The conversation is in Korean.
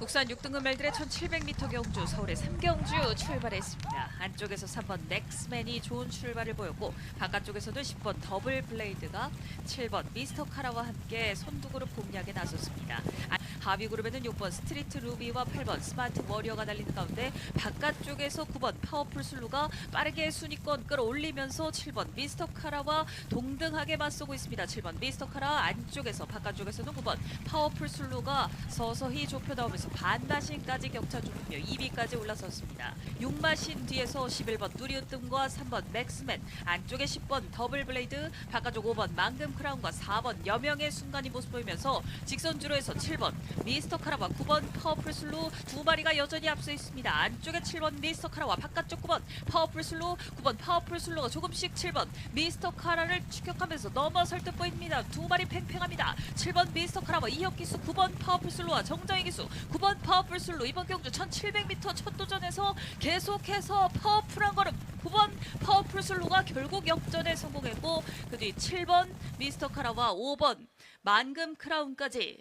국산 6등급 말들의 1700m 경주 서울의 3경주 출발했습니다. 안쪽에서 3번 넥스맨이 좋은 출발을 보였고 바깥쪽에서도 10번 더블 블레이드가 7번 미스터 카라와 함께 선두그룹 공략에 나섰습니다. 아, 하위 그룹에는 6번 스트리트 루비와 8번 스마트 워리어가 달리는 가운데 바깥쪽에서 9번 파워풀 슬루가 빠르게 순위권 끌어올리면서 7번 미스터 카라와 동등하게 맞서고 있습니다. 7번 미스터 카라 안쪽에서 바깥쪽에서는 9번 파워풀 슬루가 서서히 좁혀 나오면서 반마신까지 격차 좁히며 2위까지 올라섰습니다. 6마신 뒤에서 11번 누리우뜸과 3번 맥스맨 안쪽에 10번 더블 블레이드 바깥쪽 5번 망금 크라운과 4번 여명의 순간이 모습 보이면서 직선 주로에서 7번 미스터 카라와 9번 파워풀 슬루 두 마리가 여전히 앞서 있습니다. 안쪽에 7번 미스터 카라와 바깥쪽 9번 파워풀 슬루 9번 파워풀 슬루가 조금씩 7번 미스터 카라를 추격하면서 넘어설 듯 보입니다. 두 마리 팽팽합니다. 7번 미스터 카라와 이혁 기수 9번 파워풀 슬루와 정정희 기수 9번 파워풀 슬루 이번 경주 1700m 첫 도전에서 계속해서 파워풀한 걸음 9번 파워풀 슬루가 결국 역전에 성공했고 그 뒤 7번 미스터 카라와 5번 만금 크라운까지